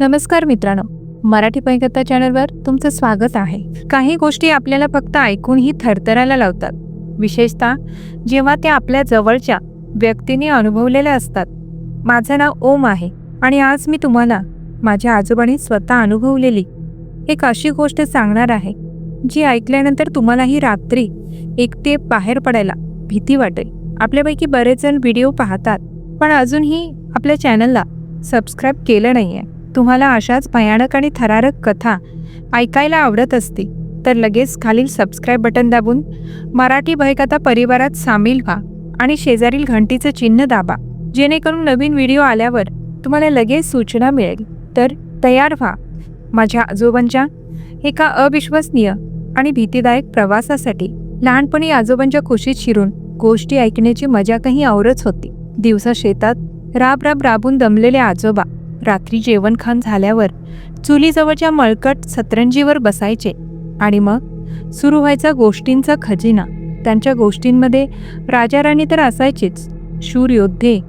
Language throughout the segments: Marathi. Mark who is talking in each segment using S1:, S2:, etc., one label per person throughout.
S1: नमस्कार मित्रांनो मराठी पैकथा चॅनलवर तुमचं स्वागत आहे. काही गोष्टी आपल्याला फक्त ऐकूनही थरथरायला लावतात. विशेषतः जेव्हा त्या आपल्या जवळच्या व्यक्तीने अनुभवलेल्या असतात. माझं नाव ओम आहे आणि आज मी तुम्हाला माझ्या आजोबाने स्वतः अनुभवलेली एक अशी गोष्ट सांगणार आहे जी ऐकल्यानंतर तुम्हालाही रात्री एकटे बाहेर पडायला भीती वाटेल. आपल्यापैकी बरेच जण व्हिडिओ पाहतात पण अजूनही आपल्या चॅनलला सबस्क्राईब केलं नाही आहे तुम्हाला अशाच भयानक आणि थरारक कथा ऐकायला आवडत असतील तर लगेच खालील सबस्क्राईब बटन दाबून मराठी भयकथा परिवारात सामील व्हा आणि शेजारील घंटीचं चिन्ह दाबा. जेणेकरून नवीन व्हिडिओ आल्यावर तुम्हाला लगेच सूचना मिळेल. तर तयार व्हा. माझ्या आजोबांच्या एका अविश्वसनीय आणि भीतीदायक प्रवासासाठी लहानपणी आजोबांच्या खुशीत शिरून गोष्टी ऐकण्याची मजा काही आवरच होती. दिवसा शेतात राब राब राबून दमलेले आजोबा रात्री जेवणखान झाल्यावर चुलीजवळच्या मळकट सतरंजीवर बसायचे आणि मग सुरू व्हायचा गोष्टींचा खजिना. त्यांच्या गोष्टींमध्ये राजाराणी तर असायचेच शूर योद्धे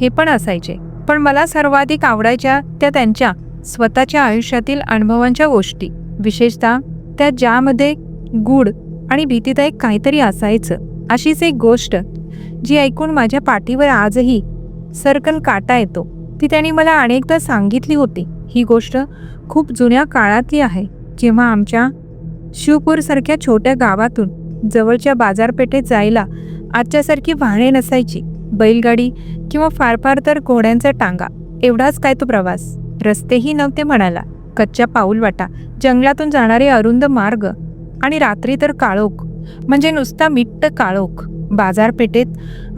S1: हे पण असायचे. पण मला सर्वाधिक आवडायच्या त्या त्यांच्या स्वतःच्या आयुष्यातील अनुभवांच्या गोष्टी. विशेषतः त्या ज्यामध्ये गूढ आणि भीतीदायक काहीतरी असायचं. अशीच एक गोष्ट जी ऐकून माझ्या पाठीवर आजही सर्कल काटा येतो. ती त्यांनी मला अनेकदा सांगितली होती. ही गोष्ट खूप जुन्या काळातली आहे. जेव्हा आमच्या शिवपूरसारख्या छोट्या गावातून जवळच्या बाजारपेठेत जायला आजच्यासारखी वाहने नसायची. बैलगाडी किंवा फार फार तर घोड्यांचा टांगा. एवढाच काय तो प्रवास. रस्तेही नव्हते म्हणाला. कच्च्या पाऊलवाटा जंगलातून जाणारे अरुंद मार्ग आणि रात्री तर काळोख. म्हणजे नुसता मिट्ट काळोख. बाजारपेठेत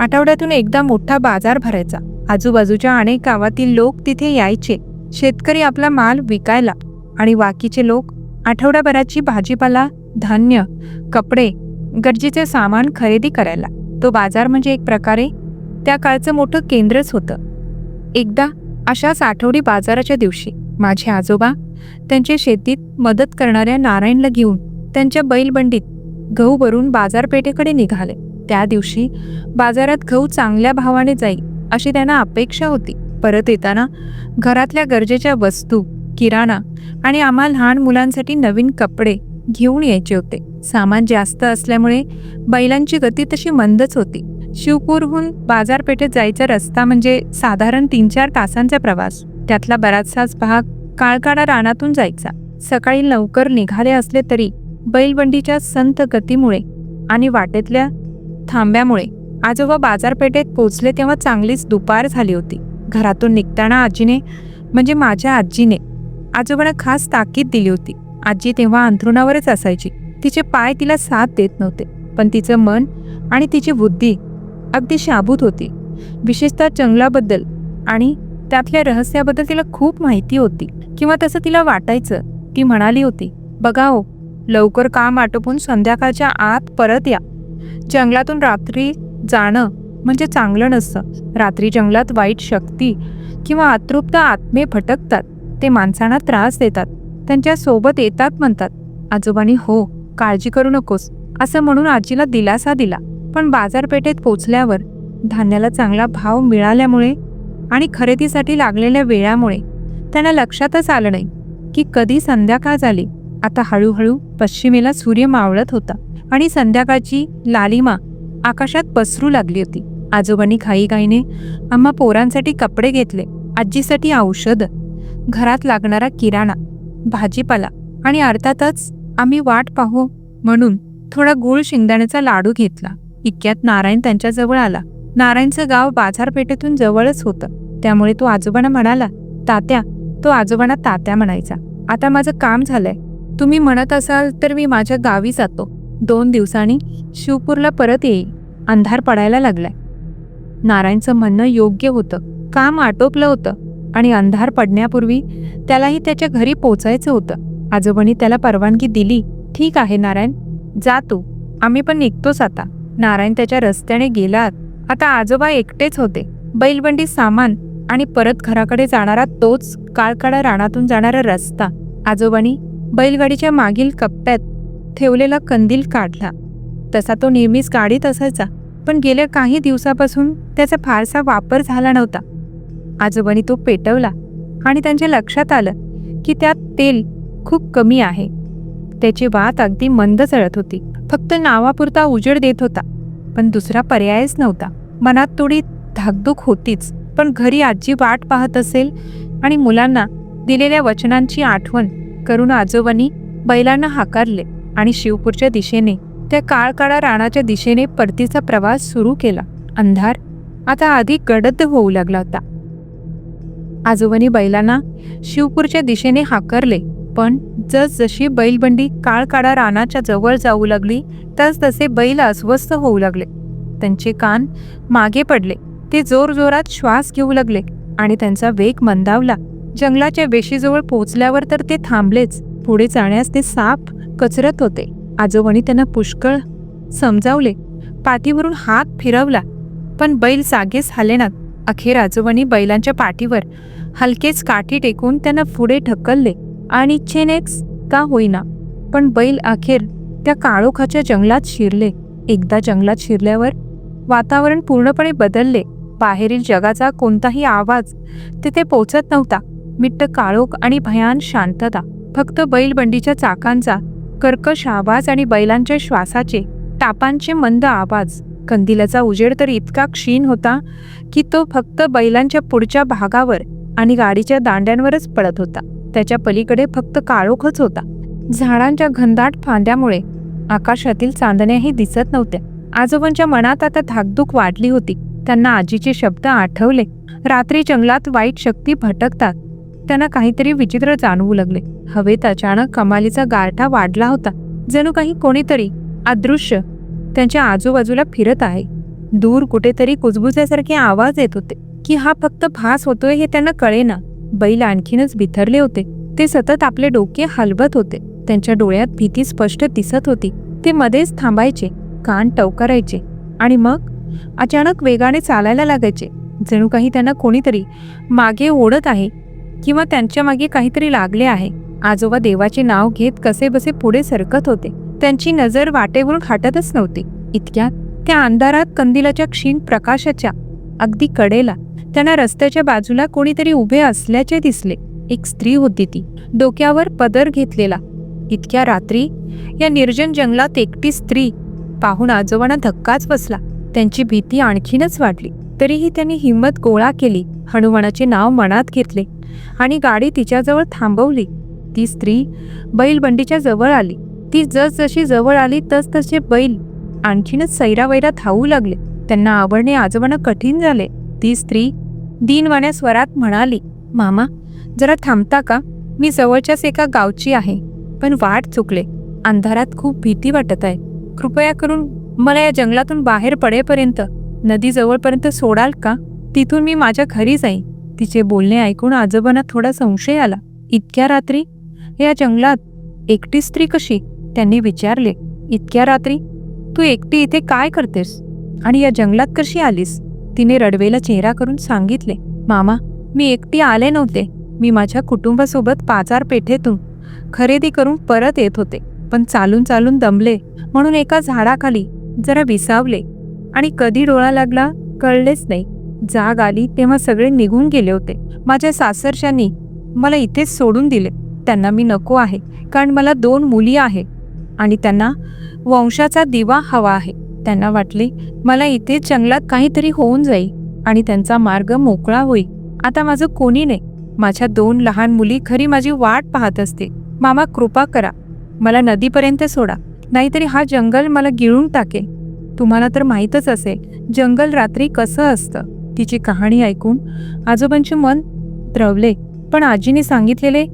S1: आठवड्यातून एकदा मोठा बाजार भरायचा. आजूबाजूच्या अनेक गावातील लोक तिथे यायचे. शेतकरी आपला माल विकायला आणि बाकीचे लोक आठवड्याभराची भाजीपाला धान्य कपडे गरजेचे सामान खरेदी करायला. तो बाजार म्हणजे एक प्रकारे त्या काळचं मोठं केंद्रच होतं. एकदा अशाच आठवडी बाजाराच्या दिवशी माझे आजोबा त्यांच्या शेतीत मदत करणाऱ्या नारायणला घेऊन त्यांच्या बैलबंडीत गहू भरून बाजारपेठेकडे निघाले. त्या दिवशी बाजारात गहू चांगल्या भावाने जाईल. अशी त्यांना अपेक्षा होती. परत येताना घरातल्या गरजेच्या वस्तू किराणा आणि आम्हा लहान मुलांसाठी नवीन कपडे घेऊन यायचे होते. सामान जास्त असल्यामुळे बैलांची गती तशी मंदच होती. शिवपूरहून बाजारपेठेत जायचा रस्ता म्हणजे साधारण तीन चार तासांचा प्रवास. त्यातला बराचसाच भाग काळकाडा रानातून जायचा. सकाळी लवकर निघाले असले तरी बैलबंडीच्या संत गतीमुळे आणि वाटेतल्या थांब्यामुळे आजोबा बाजारपेठेत पोचले तेव्हा चांगलीच दुपार झाली होती. घरातून निघताना आजीने म्हणजे माझ्या आजीने आजोबांना खास ताकीद दिली होती. आजी तेव्हा अंथरुणावरच असायची. तिचे पाय तिला साथ देत नव्हते पण तिचं मन आणि तिची बुद्धी अगदी शाबूत होती. विशेषतः जंगलाबद्दल आणि त्यातल्या रहस्याबद्दल तिला खूप माहिती होती. किंवा तसं तिला वाटायचं ती म्हणाली होती बघा हो लवकर काम आटोपून संध्याकाळच्या आत परत या. जंगलातून रात्री जाणं म्हणजे चांगलं नसतं. रात्री जंगलात वाईट शक्ती किंवा अतृप्त आत्मे भटकतात ते माणसांना त्रास देतात. त्यांच्यासोबत येतात म्हणतात. आजोबांनी हो काळजी करू नकोस असं म्हणून आजीला दिलासा दिला. पण बाजारपेठेत पोचल्यावर धान्याला चांगला भाव मिळाल्यामुळे आणि खरेदीसाठी लागलेल्या वेळामुळे त्यांना लक्षातच आलं नाही की कधी संध्याकाळ झाली. आता हळूहळू पश्चिमेला सूर्य मावळत होता आणि संध्याकाळची लालिमा आकाशात पसरू लागली होती. आजोबांनी घाईघाईने आम्हा पोरांसाठी कपडे घेतले आजीसाठी औषध घरात लागणारा किराणा भाजीपाला आणि अर्थातच आम्ही वाट पाहू म्हणून थोडा गुळ शेंगदाण्याचा लाडू घेतला. इतक्यात नारायण त्यांच्याजवळ आला. नारायणचं गाव बाजारपेठेतून जवळच होतं. त्यामुळे तो आजोबांना म्हणाला तात्या तो आजोबांना तात्या म्हणायचा आता माझं काम झालंय. तुम्ही म्हणत असाल तर मी माझ्या गावी जातो. दोन दिवसांनी शिवपूरला परत येई अंधार पडायला लागलाय. नारायणचं म्हणणं योग्य होतं. काम आटोपलं होतं आणि अंधार पडण्यापूर्वी त्यालाही त्याच्या घरी पोचायचं होतं. आजोबांनी त्याला परवानगी दिली. ठीक आहे नारायण जा तू. आम्ही पण निघतोच आता. नारायण त्याच्या रस्त्याने गेलात. आता आजोबा एकटेच होते. बैलबंडी सामान आणि परत घराकडे जाणारा तोच काळकाळा रानातून जाणारा रस्ता. आजोबांनी बैलगाडीच्या मागील कप्प्यात ठेवलेला कंदील काढला. तसा तो नेहमीच गाडीत असायचा पण गेल्या काही दिवसापासून त्याचा फारसा वापर झाला नव्हता. आजोबांनी तो पेटवला आणि त्यांच्या लक्षात आलं की त्यात तेल खूप कमी आहे. त्याची वात अगदी मंद चढत होती. फक्त नावापुरता उजेड देत होता पण दुसरा पर्यायच नव्हता. मनात थोडी धाकधूक होतीच पण घरी आजी वाट पाहत असेल आणि मुलांना दिलेल्या वचनांची आठवण करून आजोबांनी बैलांना हाकारले. आणि शिवपूरच्या दिशेने त्या काळकाळा राणाच्या दिशेने परतीचा प्रवास सुरू केला. अंधार आता अधिक गडद होऊ लागला होता. आजोबांनी बैलांना शिवपूरच्या दिशेने हाकरले पण जसजशी बैलबंडी काळकाळा रानाच्या जवळ जाऊ लागली तसतसे बैल अस्वस्थ होऊ लागले. त्यांचे कान मागे पडले ते जोरजोरात श्वास घेऊ लागले आणि त्यांचा वेग मंदावला. जंगलाच्या वेशीजवळ पोहोचल्यावर तर ते थांबलेच पुढे जाण्यास ते साप कचरत होते. आजोबांनी त्यांना पुष्कळ समजावले. पाठीवरून हात फिरवला पण बैल जागेच हालेनात अखेर आजोबांनी बैलांच्या पाठीवर हलकेच काठी टेकून त्यांना पुढे ढकलले. आणि इच्छेनेच का होईना पण बैल अखेर त्या काळोखाच्या जंगलात शिरले. एकदा जंगलात शिरल्यावर वातावरण पूर्णपणे बदलले. बाहेरील जगाचा कोणताही आवाज तिथे पोचत नव्हता. मिट्ट काळोख आणि भयान शांतता. फक्त बैलबंडीच्या चाकांचा कर्कश आवाज आणि बैलांच्या श्वासाचे टापांचे मंद आवाज. कंदिलाचा उजेड तर इतका क्षीण होता की तो फक्त बैलांच्या पुढच्या भागावर आणि गाडीच्या दांड्यांवरच पडत होता. त्याच्या पलीकडे फक्त काळोखच होता. झाडांच्या घनदाट फांद्यामुळे आकाशातील चांदण्याही दिसत नव्हत्या. आजोबांच्या मनात आता धाकधूक वाढली होती. त्यांना आजीचे शब्द आठवले. रात्री जंगलात वाईट शक्ती भटकतात. त्यांना काहीतरी विचित्र जाणवू लागले. हवेत अचानक कमालीचा गारठा वाढला होता. जणू काही कोणीतरी अदृश्य त्यांच्या आजूबाजूला फिरत आहे. दूर कुठेतरी कुजबुजासारखे आवाज येत होते की हा फक्त भास होतोय हे त्यांना कळेना. बैल आणखीनच बिथरले होते. ते सतत आपले डोके हलवत होते. त्यांच्या डोळ्यात भीती स्पष्ट दिसत होती. ते मध्येच थांबायचे कान टवकारायचे आणि मग अचानक वेगाने चालायला लागायचे. जणू काही त्यांना कोणीतरी मागे ओढत आहे. किंवा त्यांच्या मागे काहीतरी लागले आहे. आजोबा देवाचे नाव घेत कसे बसे पुढे सरकत होते. त्यांची नजर वाटेवरून खाटतच नव्हती. इतक्यात त्या अंधारात कंदिलाच्या क्षीण प्रकाशाच्या अगदी कडेला त्यांना रस्त्याच्या बाजूला कोणीतरी उभे असल्याचे दिसले. एक स्त्री होती ती. डोक्यावर पदर घेतलेला. इतक्या रात्री या निर्जन जंगलात एकटी स्त्री पाहून आजोबांना धक्काच बसला. त्यांची भीती आणखीनच वाढली. तरीही त्यांनी हिंमत गोळा केली. हनुमानाचे नाव मनात घेतले आणि गाडी तिच्याजवळ थांबवली. ती स्त्री बैलबंडीच्या जवळ आली. ती जसजशी जवळ आली तस तसे बैल आणखीनच सैरावैरा धावू लागले. त्यांना आवडणे आजोबांना कठीण झाले. ती स्त्री दिनवाण्या स्वरात म्हणाली मामा जरा थांबता का? मी जवळच्याच एका गावची आहे. पण वाट चुकले. अंधारात खूप भीती वाटत आहे. कृपया करून मला या जंगलातून बाहेर पडेपर्यंत नदी जवळपर्यंत सोडाल का? तिथून मी माझ्या घरी जाईन. तिचे बोलणे ऐकून आजोबांना थोडा संशय आला. इतक्या रात्री? या जंगलात एकटी स्त्री कशी? त्यांनी विचारले. इतक्या रात्री? तू एकटी इथे काय करतेस? आणि या जंगलात कशी आलीस? तिने रडवेला चेहरा करून सांगितले. मामा मी एकटी आले नव्हते. मी माझ्या कुटुंबासोबत बाजारपेठेतून खरेदी करून परत येत होते. पण चालून चालून दमले. म्हणून एका झाडाखाली जरा विसावले. आणि कधी डोळा लागला कळलेच नाही. जाग आली तेव्हा सगळे निघून गेले होते. माझ्या सासरशांनी मला इथेच सोडून दिले. त्यांना मी नको आहे कारण मला दोन मुली आहे आणि त्यांना वंशाचा दिवा हवा आहे. त्यांना वाटले मला इथे जंगलात काहीतरी होऊन जाईल आणि त्यांचा मार्ग मोकळा होईल. आता माझं कोणी नाही. माझ्या दोन लहान मुली खरी माझी वाट पाहत असते मामा कृपा करा. मला नदीपर्यंत सोडा. नाहीतरी हा जंगल मला गिळून टाकेल. तुम्हाला तर माहीतच असेल जंगल रात्री कसं असतं. तिची कहाणी ऐकून आजोबांचे मन द्रवले. पण आजीने सांगितलेले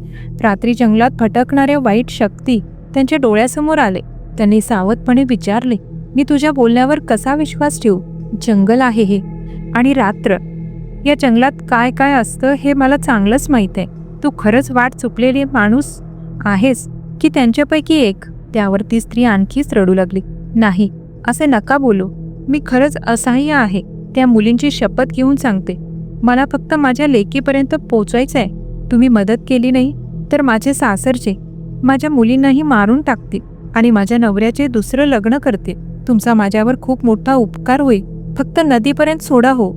S1: रात्री जंगलात भटकणाऱ्या वाईट शक्ती त्यांच्या डोळ्यासमोर आले. त्यांनी सावधपणे विचारले मी तुझ्या बोलण्यावर कसा विश्वास ठेवू? जंगल आहे हे. आणि रात्र? या जंगलात काय काय असतं हे मला चांगलंच माहीत आहे. तू खरंच वाट चुकलेली माणूस आहेस की त्यांच्यापैकी एक? त्यावर ती स्त्री आणखीच रडू लागली. नाही. असे नका बोलू. मी खरंच असहाय्य आहे. त्या मुलींची शपथ घेऊन सांगते. मला फक्त माझ्या लेकीपर्यंत पोचायचं आहे तुम्ही मदत केली नाही तर माझे सासरचे माझ्या मुलींनाही मारून टाकतील आणि माझ्या नवऱ्याचे दुसरं लग्न करते तुमचा माझ्यावर खूप मोठा उपकार होईल. फक्त नदीपर्यंत सोडा हो.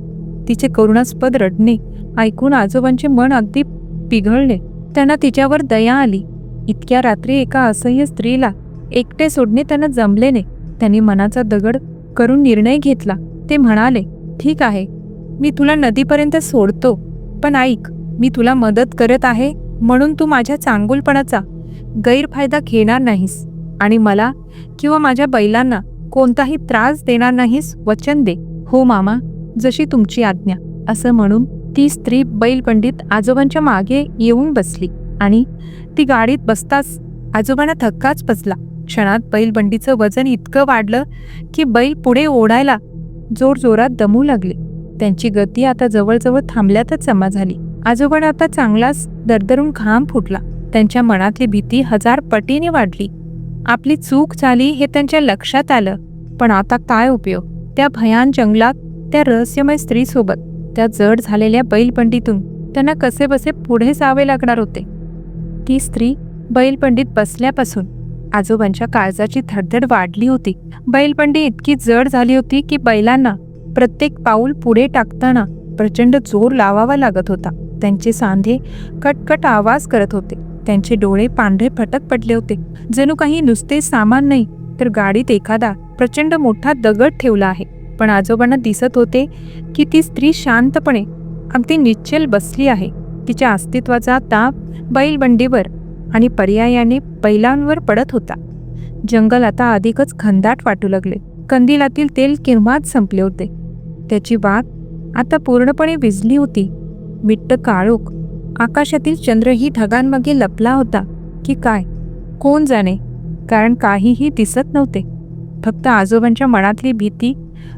S1: तिचे करुणास्पद रडणे ऐकून आजोबांचे मन अगदी पिघळले. त्यांना तिच्यावर दया आली. इतक्या रात्री एका असह्य स्त्रीला एकटे सोडणे त्यांना जमले नाही. त्यांनी मनाचा दगड करून निर्णय घेतला. ते म्हणाले ठीक आहे. मी तुला नदीपर्यंत सोडतो. पण ऐक मी तुला मदत करत आहे म्हणून तू माझ्या चांगुलपणाचा गैरफायदा घेणार नाहीस आणि मला किंवा माझ्या बैलांना कोणताही त्रास देणार नाहीस वचन दे. हो मामा जशी तुमची आज्ञा. असं म्हणून ती स्त्री बैलपंडित आजोबांच्या मागे येऊन बसली आणि ती गाडीत बसताच आजोबांना धक्काच बसला. क्षणात बैलबंडीचं वजन इतकं वाढलं की बैल पुढे ओढायला जोरजोरात दमू लागले. त्यांची गती आता जवळजवळ थांबल्यातच जमा झाली. आजोबांना आता चांगलाच दरदरून घाम फुटला. त्यांच्या मनातली भीती हजार पटीने वाढली. आपली चूक झाली हे त्यांच्या लक्षात आलं. पण आता काय उपयोग? त्या भयान जंगलात त्या रहस्यमय स्त्रीसोबत त्या जड झालेल्या बैलपंडीतून त्यांना कसे बसे पुढे जावे लागणार होते. ती स्त्री बैलबंडीत बसल्यापासून आजोबांच्या काळजाची धडधड वाढली होती. बैलबंडी इतकी जड झाली होती की बैलांना प्रत्येक पाऊल पुढे टाकताना प्रचंड जोर लावावा लागत होता. त्यांचे सांधे कटकट आवाज करत होते. त्यांचे डोळे पांढरे फटक पडले होते. जणू काही नुसते सामान नाही तर गाडीत एखादा प्रचंड मोठा दगड ठेवला आहे. पण आजोबांना दिसत होते की ती स्त्री शांतपणे अगदी निश्चल बसली आहे. तिच्या अस्तित्वाचा ताप बैलबंडीवर आणि पर्यायाने बैलांवर पडत होता. जंगल आता अधिकच खंदाट वाटू लागले. कंदिलातील तेल केव्हाच संपले होते. त्याची बाग आता पूर्णपणे विझली होती. मिट्ट काळोख. आकाशातील चंद्रही ढगांमागे लपला होता की काय? कोण जाणे? कारण काहीही दिसत नव्हते. फक्त आजोबांच्या मनातली भीती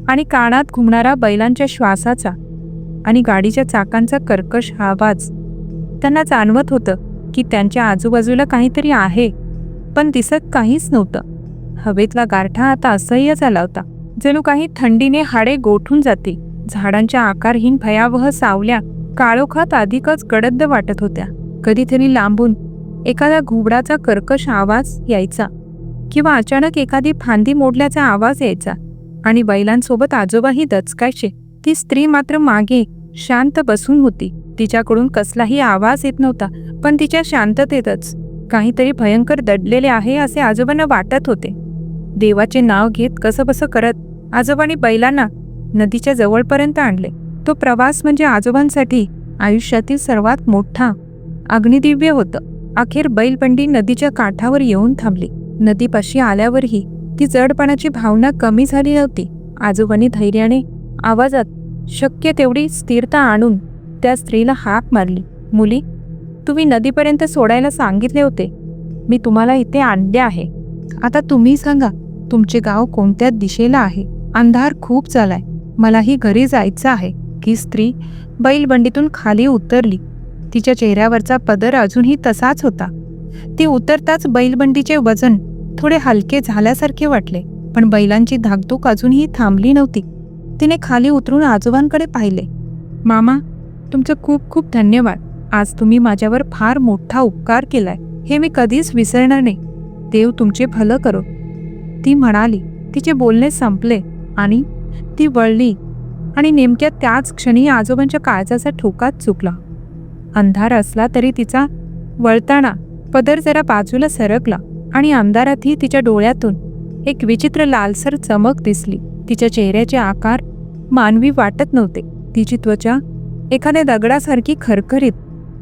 S1: आणि कानात घुमणारा बैलांच्या श्वासाचा आणि गाडीच्या चाकांचा कर्कश आवाज. त्यांना जाणवत होतं की त्यांच्या आजूबाजूला काहीतरी आहे. पण दिसत काहीच नव्हतं. हवेतला गारठा आता असह्य झाला होता. जणू काही थंडीने हाडे गोठून जाते. झाडांच्या आकारहीन भयावह सावल्या काळोखात अधिकच गडद्द वाटत होत्या. कधीतरी लांबून एखादा घुबडाचा कर्कश आवाज यायचा किंवा अचानक एखादी फांदी मोडल्याचा आवाज यायचा आणि बैलांसोबत आजोबाही दचकायचे. ती स्त्री मात्र मागे शांत बसून होती. तिच्याकडून कसलाही आवाज येत नव्हता. पण तिच्या शांततेतच काहीतरी भयंकर दडलेले आहे असे आजोबांना वाटत होते. देवाचे नाव घेत कसंबसं करत आजोबांनी बैलांना नदीच्या जवळपर्यंत आणले. तो प्रवास म्हणजे आजोबांसाठी आयुष्यातील सर्वात मोठा अग्निदिव्य होतं. अखेर बैलबंडी नदीच्या काठावर येऊन थांबली. नदीपाशी आल्यावरही ती जडपणाची भावना कमी झाली नव्हती. आजोबांनी धैर्याने आवाजात शक्य तेवढी स्थिरता आणून त्या स्त्रीला हाक मारली. मुली तुम्ही नदीपर्यंत सोडायला सांगितले होते. मी तुम्हाला इथे आणले आहे. आता तुम्ही सांगा तुमचे गाव कोणत्या दिशेला आहे? अंधार खूप झालाय. मलाही घरी जायचं आहे. की स्त्री बैलबंडीतून खाली उतरली. तिच्या चेहऱ्यावरचा पदर अजूनही तसाच होता. ती उतरताच बैलबंडीचे वजन थोडे हलके झाल्यासारखे वाटले पण बैलांची धाकधूक अजूनही थांबली नव्हती. तिने खाली उतरून आजोबांकडे पाहिले. मामा तुमचं खूप खूप धन्यवाद. आज तुम्ही माझ्यावर फार मोठा उपकार केलाय हे मी कधीच विसरणार नाही. देव तुमचे भलं करो. ती म्हणाली तिचे बोलणे संपले आणि ती वळली आणि नेमक्या त्याच क्षणी आजोबांच्या काळजाचा ठोकाच चुकला. अंधार असला तरी तिचा वळताना पदर जरा बाजूला सरकला आणि अंधारातही तिच्या डोळ्यातून एक विचित्र लालसर चमक दिसली. तिच्या चेहऱ्याचे आकार मानवी वाटत नव्हते. तिची त्वचा एखाद्या दगडासारखी खरखरीत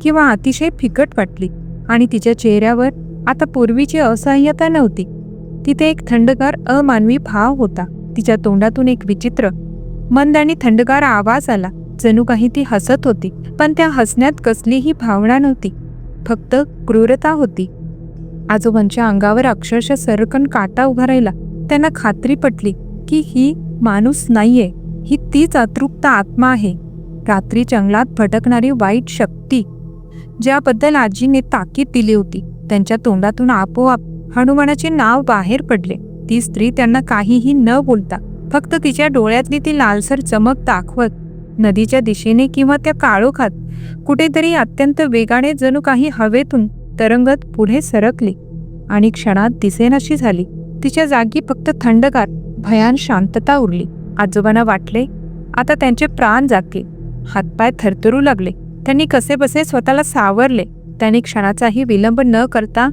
S1: किंवा अतिशय फिकट वाटली आणि तिच्या चेहऱ्यावर आता पूर्वीची असहाय्यता नव्हती. तिथे एक थंडगार अमानवी भाव होता. तिच्या तोंडातून एक विचित्र मंद आणि थंडगार आवाज आला. जणू काही ती हसत होती पण त्या हसण्यात कसलीही भावना नव्हती. फक्त क्रूरता होती. आजोबांच्या अंगावर अक्षरशः सरकन काटा उभा राहिला. त्यांना खात्री पटली की ही माणूस नाहीये. ही तीच अतृप्त आत्मा आहे. रात्री जंगलात भटकणारी वाईट शक्ती. ज्याबद्दल आजीने ताकीद दिली होती. त्यांच्या तोंडातून आपोआप हनुमानाचे नाव बाहेर पडले. ती स्त्री त्यांना काहीही न बोलता फक्त तिच्या डोळ्यातली ती लालसर चमक दाखवत नदीच्या दिशेने किंवा त्या काळोखात कुठेतरी अत्यंत वेगाने जणू काही हवेतून तरंगत पुढे सरकली. आणि क्षणात दिसेनाशी झाली. तिच्या जागी फक्त थंडगार भयान शांतता उरली. आजोबांना वाटले आता त्यांचे प्राण जागले हातपाय थरथरू लागले. त्यांनी कसेबसे स्वतःला सावरले? त्यांनी क्षणाचाही विलंब न करता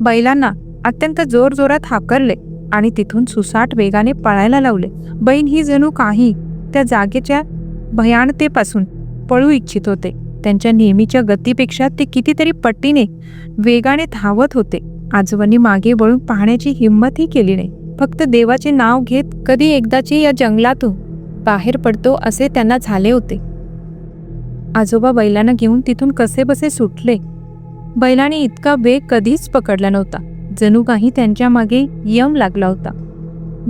S1: बैलांना अत्यंत जोरजोरात हाकरले आणि तिथून सुसाट वेगाने पळायला लावले. बहीण ही जणू काही त्या जागेच्या भयानतेपासून पळू इच्छित होते. त्यांच्या नेहमीच्या गतीपेक्षा ते कितीतरी पट्टीने वेगाने धावत होते. आजोबांनी मागे वळून पाहण्याची हिंमतही केली नाही. फक्त देवाचे नाव घेत कधी एकदाची या जंगलातून बाहेर पडतो असे त्यांना झाले होते. आजोबा बैलांना घेऊन तिथून कसेबसे सुटले. बैलाने इतका वेग कधीच पकडला नव्हता. जणू काही त्यांच्या मागे यम लागला होता.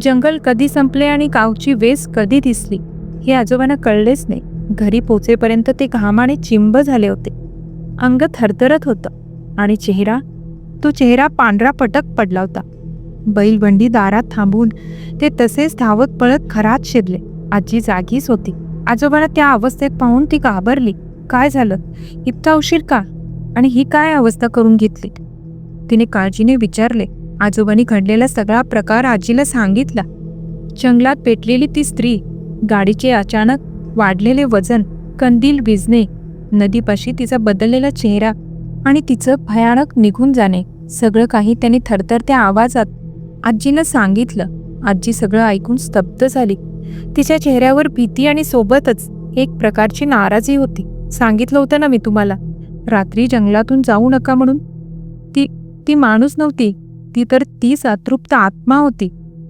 S1: जंगल कधी संपले आणि गावची वेस कधी दिसली हे आजोबांना कळलेच नाही. घरी पोचेपर्यंत ते घामाने चिंब झाले होते. अंग थरथरत होतं आणि चेहरा तो चेहरा पांढरा पटक पडला होता. बैलबंडी दारात थांबून ते तसेच धावत पळत घरात शिरले. आजी जागीच होती. आजोबाला त्या अवस्थेत पाहून ती घाबरली. काय झालं? इतका उशीर का? आणि ही काय अवस्था करून घेतली तिने काळजीने विचारले. आजोबांनी घडलेला सगळा प्रकार आजीला सांगितला. जंगलात पेटलेली ती स्त्री गाडीचे अचानक वाढलेले वजन कंदील भिजणे नदीपाशी तिचा बदललेला चेहरा आणि तिचं भयानक निघून जाणे सगळं काही त्याने थरथरत्या आवाजात आजीनं सांगितलं. आजी सगळं ऐकून स्तब्ध झाली. तिच्या चेहऱ्यावर भीती आणि सोबतच एक प्रकारची नाराजी होती. सांगितलं होतं ना मी तुम्हाला रात्री जंगलातून जाऊ नका म्हणून. ती ती माणूस नव्हती ती तर तीच अतृप्त आत्मा होती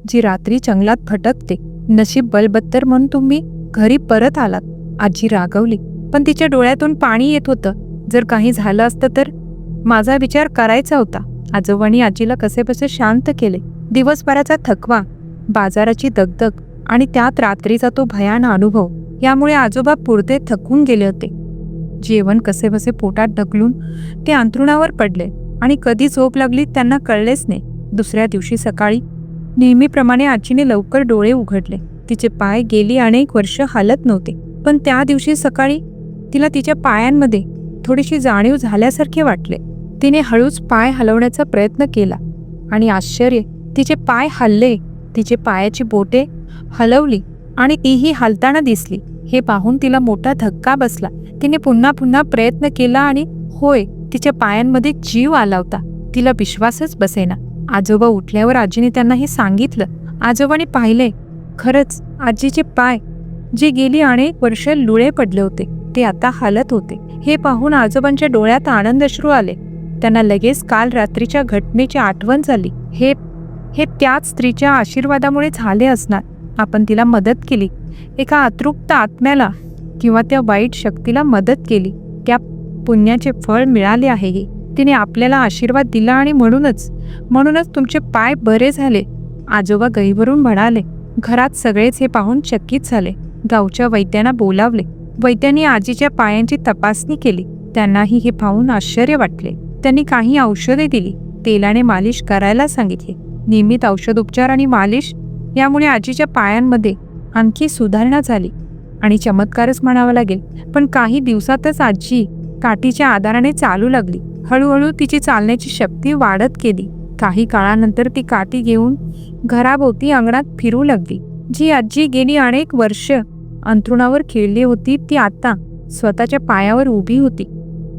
S1: जी रात्री जंगलात भटकते. नशीब बलबत्तर म्हणून तुम्ही घरी परत आलात. आजी रागवली पण तिच्या डोळ्यातून पाणी येत होतं. जर काही झालं असतं तर? माझा विचार करायचा होता. आजोबांनी आजीला कसेबसे शांत केले. दिवसभराचा थकवा बाजाराची दगदग आणि त्यात रात्रीचा तो भयान अनुभव यामुळे आजोबा पुरते थकून गेले होते. जेवण कसेबसे पोटात ढकलून ते अंथरुणावर पडले आणि कधी झोप लागली त्यांना कळलेच नाही. दुसऱ्या दिवशी सकाळी नेहमीप्रमाणे आजीने लवकर डोळे उघडले. तिचे पाय गेली अनेक वर्ष हालत नव्हते पण त्या दिवशी सकाळी तिला तिच्या पायांमध्ये थोडीशी जाणीव झाल्यासारखे वाटले. तिने हळूच पाय हलवण्याचा प्रयत्न केला आणि आश्चर्य तिचे पाय हल्ले तिचे पायाची बोटे हलवली आणि तीही हलताना दिसली. हे पाहून तिला मोठा धक्का बसला. तिने पुन्हा पुन्हा प्रयत्न केला आणि होय तिच्या पायांमध्ये जीव आला होता तिला विश्वासच बसेना. आजोबा उठल्यावर आजीने त्यांना हे सांगितलं. आजोबाने पाहिले खरंच आजीचे पाय जे गेली अनेक वर्ष लुळे पडले होते ते आता हालत होते. हे पाहून आजोबांच्या डोळ्यात आनंदश्रू आले. त्यांना लगेच काल रात्रीच्या घटनेची आठवण झाली. हे हे त्याच स्त्रीच्या आशीर्वादामुळे झाले असणार. आपण तिला मदत केली. एका अतृप्त आत्म्याला किंवा त्या वाईट शक्तीला मदत केली. त्या पुण्याचे फळ मिळाले आहे हे. तिने आपल्याला आशीर्वाद दिला आणि म्हणूनच म्हणूनच तुमचे पाय बरे झाले. आजोबा गहीवरून म्हणाले घरात सगळेच हे पाहून चकित झाले. गावच्या वैद्यांना बोलावले. वैद्यांनी आजीच्या पायांची तपासणी केली. त्यांनाही हे पाहून आश्चर्य वाटले. त्यांनी काही औषधे दिली. तेलाने मालिश करायला सांगितले. नियमित औषधोपचार आणि मालिश यामुळे आजीच्या पायांमध्ये आणखी सुधारणा झाली आणि चमत्कारच म्हणावा लागेल. पण काही दिवसातच आजी काठीच्या आधाराने चालू लागली. हळूहळू तिची चालण्याची शक्ती वाढत गेली. काही काळानंतर ती काठी घेऊन घराभोवती अंगणात फिरू लागली. जी आजी गेली अनेक वर्ष अंथरुणावर खेळली होती ती आता स्वतःच्या पायावर उभी होती.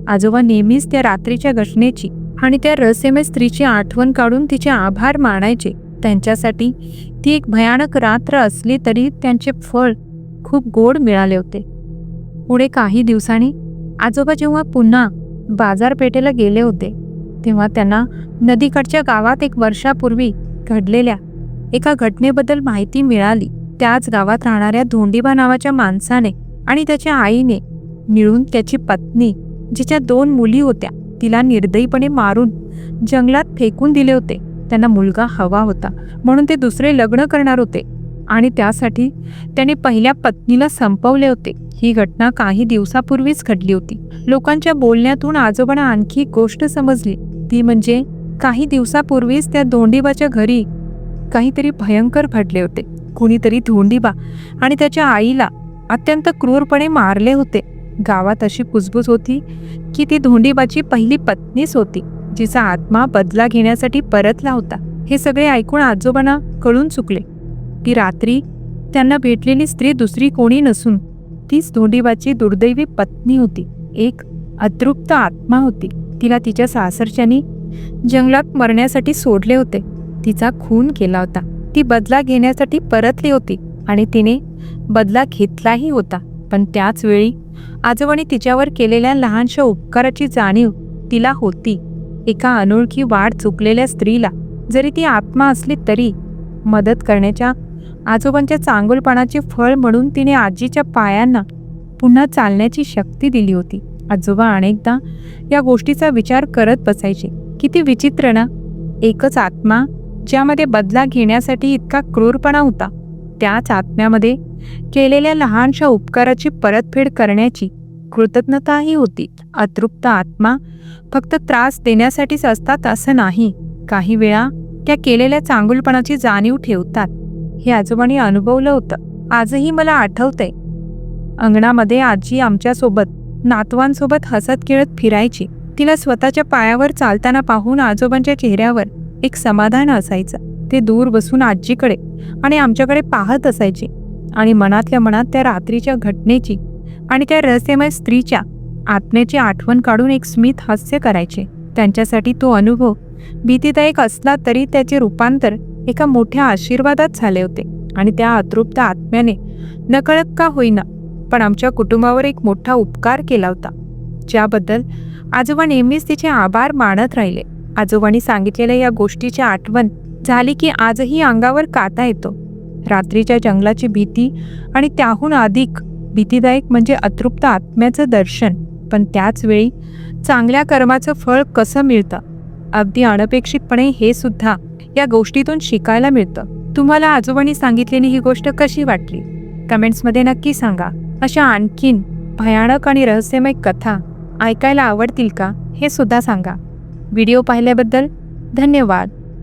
S1: आजोबा नेहमीच त्या रात्रीच्या घटनेची आणि त्या रहस्यमय स्त्रीची आठवण काढून तिचे आभार मानायचे. त्यांच्यासाठी ती एक भयानक रात्र असली तरी त्यांचे फळ खूप गोड मिळाले होते. पुढे काही दिवसांनी आजोबा जेव्हा पुन्हा बाजारपेठेला गेले होते तेव्हा त्यांना नदीकडच्या गावात एक वर्षापूर्वी घडलेल्या एका घटनेबद्दल माहिती मिळाली. त्याच गावात राहणाऱ्या धोंडीबा नावाच्या माणसाने आणि त्याच्या आईने मिळून त्याची पत्नी जिच्या दोन मुली होत्या तिला निर्दयीपणे मारून जंगलात फेकून दिले होते. त्यांना मुलगा हवा होता म्हणून ते दुसरे लग्न करणार होते आणि त्यासाठी त्याने पहिल्या पत्नीला संपवले होते. ही घटना काही दिवसापूर्वीच घडली होती. लोकांच्या बोलण्यातून आजोबांना आणखी गोष्ट समजली. ती म्हणजे काही दिवसापूर्वीच त्या धोंडीबाच्या घरी काहीतरी भयंकर घडले होते. कुणीतरी धोंडीबा आणि त्याच्या आईला अत्यंत क्रूरपणे मारले होते. गावात अशी कुजबूज होती की ती धोंडीबाची पहिली पत्नीच होती जिचा आत्मा बदला घेण्यासाठी परतला होता. हे सगळे ऐकून आजोबांना कळून चुकले ती रात्री त्यांना भेटलेली स्त्री दुसरी कोणी नसून तीच धोंडीबाची दुर्दैवी पत्नी होती. एक अतृप्त आत्मा होती. तिला तिच्या सासरच्यानी जंगलात मरण्यासाठी सोडले होते. तिचा खून केला होता. ती बदला घेण्यासाठी परतली होती आणि तिने बदला घेतलाही होता. पण त्याच वेळी आजोबाने तिच्यावर केलेल्या लहानशा उपकाराची जाणीव तिला होती. एका अनोळखी वाढ चुकलेल्या स्त्रीला जरी ती आत्मा असली तरी मदत करण्याच्या आजोबांच्या चांगुलपणाचे फळ म्हणून तिने आजीच्या पायांना पुन्हा चालण्याची शक्ती दिली होती. आजोबा अनेकदा या गोष्टीचा विचार करत बसायचे. किती विचित्र ना? एकच आत्मा ज्यामध्ये बदला घेण्यासाठी इतका क्रूरपणा होता. त्याच आत्म्यामध्ये केलेल्या लहानशा उपकाराची परतफेड करण्याची कृतज्ञताही होती. अतृप्त आत्मा फक्त त्रास देण्यासाठीच असतात असं नाही. काही वेळा त्या केलेल्या चांगुलपणाची जाणीव ठेवतात. हे आजोबांनी अनुभवलं होतं. आजही मला आठवतंय. अंगणामध्ये आजी आमच्यासोबत नातवांसोबत हसत खेळत फिरायची. तिला स्वतःच्या पायावर चालताना पाहून आजोबांच्या चेहऱ्यावर एक समाधान असायचं. ते दूर बसून आजीकडे आणि आमच्याकडे पाहत असायचे. आणि मनातल्या मनात त्या रात्रीच्या घटनेची आणि त्या रहस्यमय स्त्रीच्या आत्म्याची आठवण काढून एक स्मित हास्य करायचे. त्यांच्यासाठी तो अनुभव भीतीदायक असला तरी त्याचे रूपांतर एका मोठ्या आशीर्वादात झाले होते आणि त्या अतृप्त आत्म्याने नकळत का होईना पण आमच्या कुटुंबावर एक मोठा उपकार केला होता. ज्याबद्दल आजोबा नेहमीच तिचे आभार मानत राहिले. आजोबांनी सांगितलेल्या या गोष्टीची आठवण झाली की आजही अंगावर काटा येतो. रात्रीच्या जंगलाची भीती आणि त्याहून अधिक भीतीदायक म्हणजे अतृप्त आत्म्याचं दर्शन. पण त्याच वेळी चांगल्या कर्माचं फळ कसं मिळतं? अगदी अनपेक्षितपणे हे सुद्धा या गोष्टीतून शिकायला मिळतं. तुम्हाला आजोबांनी सांगितलेली ही गोष्ट कशी वाटली? कमेंट्समध्ये नक्की सांगा. अशा आणखीन भयानक आणि रहस्यमय कथा ऐकायला आवडतील का? हे सुद्धा सांगा. व्हिडिओ पाहिल्याबद्दल धन्यवाद.